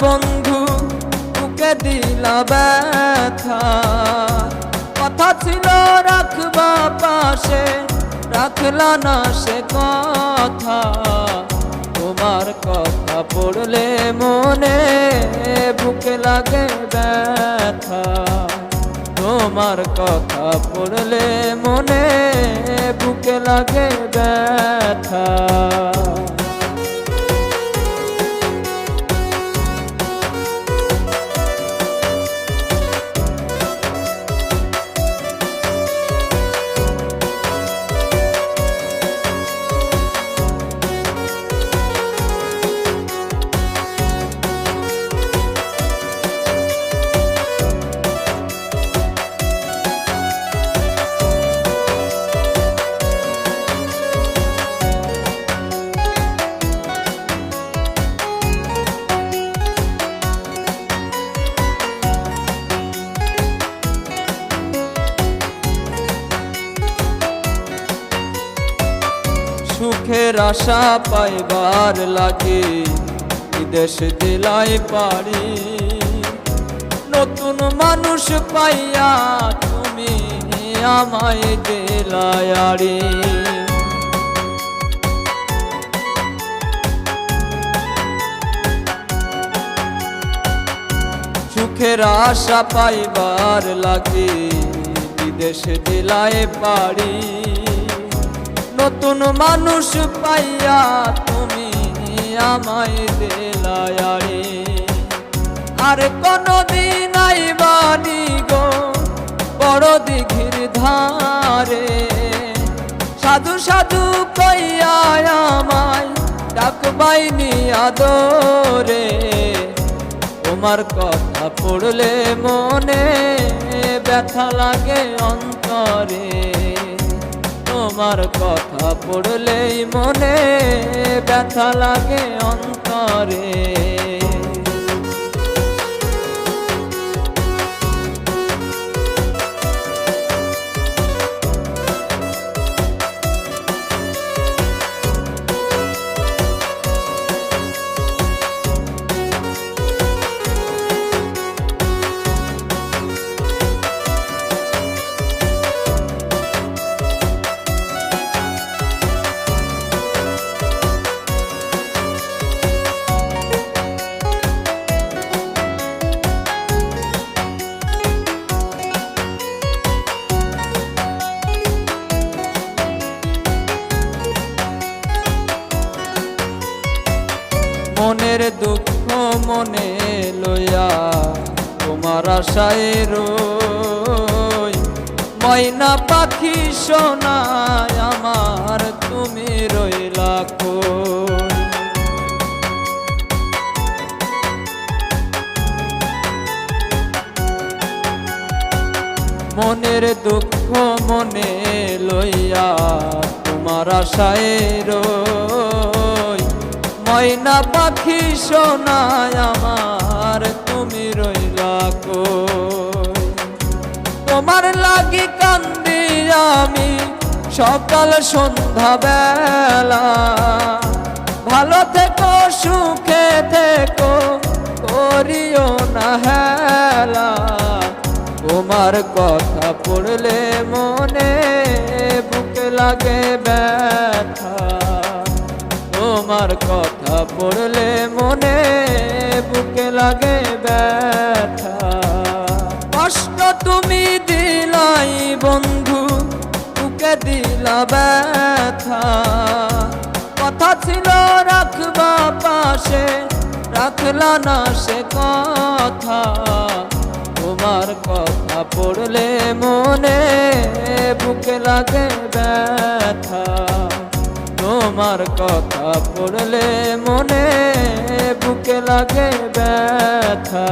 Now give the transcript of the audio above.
বন্ধু, বুকে দিলা ব্যথা। কথা ছিল, রাখবা পাশে, রাখলা না সে কথা। তোমার কথা পড়লে মনে বুকে লাগে ব্যথা। তোমার কথা পড়লে মনে বুকে লাগে ব্যথা। সুখের আশা পাইবার লাগে। বিদেশ দিলাই পারি। নতুন মানুষ পাইয়া তুমি আমায় দিলায়ারি সুখের আশা পাইবার লাগে। বিদেশ দিলায় পারি। নতুন মানুষ পাইয়া তুমি আমায় দিলায়ারে আর কোনদিন আইবানি গো বড় দিঘির ধারে। সাধু সাধু কইয়া আমায় ডাকবাইনি আদরে। তোমার কথা পড়লে মনে ব্যথা লাগে অন্তরে। তোমার কথা পড়লেই মনে ব্যথা লাগে অন্তরে। মনে লইয়া তোমার আশায় রই। ময়না পাখি সোনায় আমার তুমি রইলা কই? মনের দুঃখ মনে লইয়া তোমার আশায় রই। ময়না পাখি সোনায় আমার, তুমি রইলা কই তোমার লাগি কান্দি আমি সকাল সন্ধ্যা বেলা। ভালো থেকো, সুখে থেকো, করিও না হেলা। তোমার কথা পড়লে মনে বুকে লাগে ব্যথা। তোমার কথা পড়লে মনে বুকে লাগে ব্যথা। কষ্ট তুমি দিলাই বন্ধু, বুকে দিলা ব্যথা। কথা ছিল রাখবা পাশে, রাখলা না সে কথা। তোমার কথা পড়লে মনে বুকে লাগে ব্যথা। তোমার কথা পড়লে মনে বুকে লাগে ব্যথা।